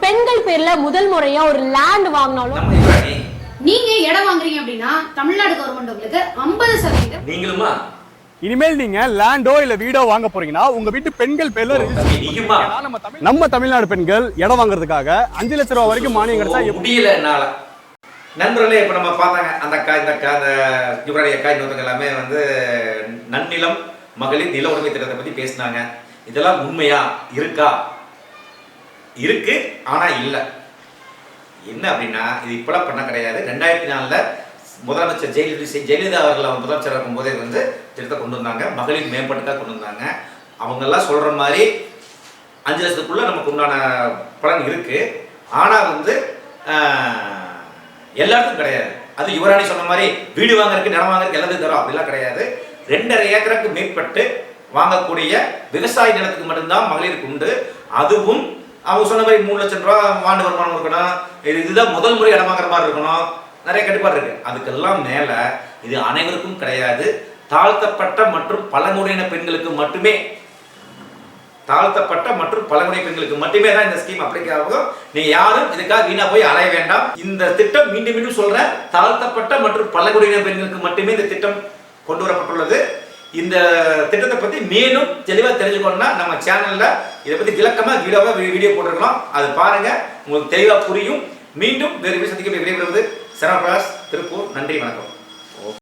பெண்கள் பேர்ல முதல் முறையா ஒரு லேண்ட் வாங்கினாலும் நீங்க இடம் வாங்குறீங்க அப்படின்னா தமிழ்நாடு கவர்மெண்ட் உங்களுக்கு ஐம்பது சதவீதம் நீங்களுமா? இனிமேல் நீங்க லேண்டோ இல்ல வீடோ வாங்க போறீங்கன்னா உங்க வீட்டு பெண்கள் பேர்ல நம்ம தமிழ்- நம்ம தமிழ்நாடு பெண்கள் இடம் வாங்குறதுக்காக அஞ்சு லட்ச ரூபா வரைக்கும் மானியம் கிடைச்சா முடியல என்னால. நண்பர்களே இப்ப நம்ம பார்த்தாங்க அந்த அக்கா இந்த அக்கா அந்த யுவராணி அக்கா இன்னொருத்தங்க எல்லாமே வந்து நன்னிலம் மகளிர் நில உரிமை திட்டத்தை பத்தி பேசினாங்க. இதெல்லாம் உண்மையா? இருக்கா? இருக்கு ஆனா இல்ல. என்ன அப்படின்னா இது இப்பெல்லாம் பண்ண கிடையாது. ரெண்டாயிரத்தி நாலுல முதலமைச்சர் ஜெயலலிதா ஜெயலலிதா அவர்கள் அவங்க முதலமைச்சர் இருக்கும்போதே வந்து திட்டத்தை கொண்டு வந்தாங்க. மகளிர் மேம்பட்டுக்காக கொண்டு வந்தாங்க. அவங்க எல்லாம் சொல்ற மாதிரி அஞ்சு லட்சத்துக்குள்ள நமக்கு உண்டான பலன் இருக்கு. ஆனா வந்து எல்லாருக்கும் கிடையாது. அது யுவராணி சொன்ன மாதிரி வீடு வாங்குறதுக்கு நிலம் வாங்குறதுக்கு எல்லாத்தையும் தரும். அப்படிலாம் கிடையாது. ரெண்டரை ஏக்கருக்கு மேற்பட்டு வாங்கக்கூடிய விவசாய நிலத்துக்கு மட்டும்தான் மகளிருக்கு உண்டு. அதுவும் அவங்க சொன்ன மாதிரி மூணு லட்சம் ரூபா ஆண்டு வருமானம் இருக்கணும். இது இதுதான் முதல் முறை இடம் வாங்குற மாதிரி இருக்கணும். நிறைய கட்டுப்பாடு இருக்கு. அதுக்கெல்லாம் மேல இது அனைவருக்கும் கிடையாது. தாழ்த்தப்பட்ட மற்றும் பழங்குடியின பெண்களுக்கு மட்டுமே தாழ்த்தப்பட்ட மற்றும் பழங்குடி பெண்களுக்கு மட்டுமே தான் இந்த ஸ்கீம் அப்ளிகே ஆகும் நீங்க யாரும் இதுக்காக வீணா போய் அலைய வேண்டாம். இந்த திட்டம் மீண்டும் மீண்டும் சொல்றேன். தாழ்த்தப்பட்ட மற்றும் பழங்குடியின பெண்களுக்கு மட்டுமே இந்த திட்டம் கொண்டு வரப்பட்டுள்ளது. இந்த திட்டத்தை பத்தி மேலும் தெளிவா தெரிஞ்சுக்கணும்னா நம்ம சேனல்ல இதை பத்தி விளக்கமா வீடியோவா வீடியோ போட்டிருக்கலாம் அது பாருங்க உங்களுக்கு தெளிவா புரியும். மீண்டும் வேறு விஷயத்துக்கு விடைபெறுவது சரவணபிரகாஷ் திருப்பூர். நன்றி வணக்கம்.